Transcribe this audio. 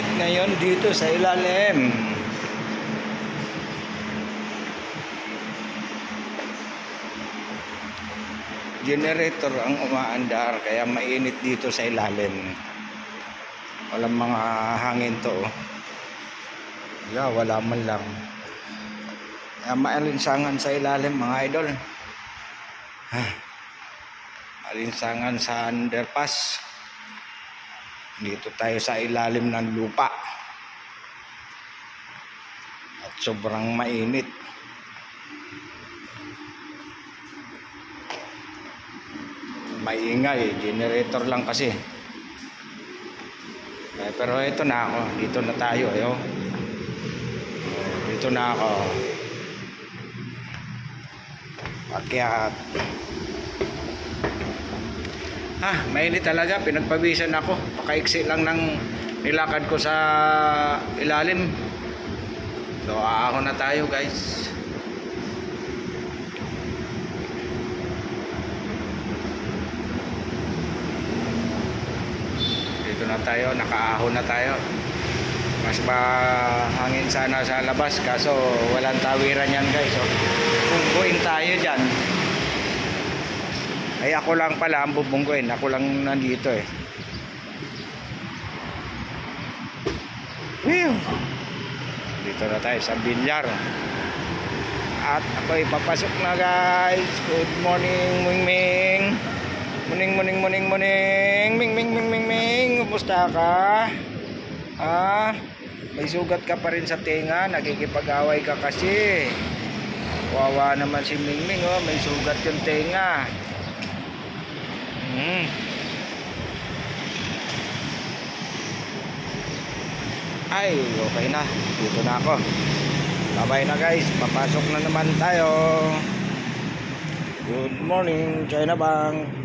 ngayon dito sa ilalim. Generator ang umaandar kaya mainit dito sa ilalim. Walang mga hangin to. Yeah, wala man lang. Kaya maalinsangan sa ilalim mga idol. Ha. Alinsangan sa underpass. Dito tayo sa ilalim ng lupa. At sobrang mainit. Maingay, generator lang kasi. Eh, pero ito na ako, dito na tayo, ayo. Dito na ako. Pakyat. Ah, mainit talaga. Pinagpawisan ako. Pakaiksi lang ng nilakad ko sa ilalim. So, aahon na tayo guys. Dito na tayo. Nakaahon na tayo. Mas mahangin sana sa labas. Kaso walang tawiran yan guys. So, bungguin tayo dyan. Ay ako lang pala ang bubungguin. Ako lang nandito eh. Whew. Dito na tayo sa bilyar. At ako'y papasok na guys. Good morning, Ming Ming. Muning, muning, muning, muning. Ming, ming, ming, ming, ming. Kumusta ka? Ha? May sugat ka pa rin sa tinga. Nakikipag-away ka kasi. Wawa naman si Ming Ming oh. May sugat yung tinga. Hmm. Ay, okay na. Dito na ako. Bye na guys. Papasok na naman tayo. Good morning, China Bank.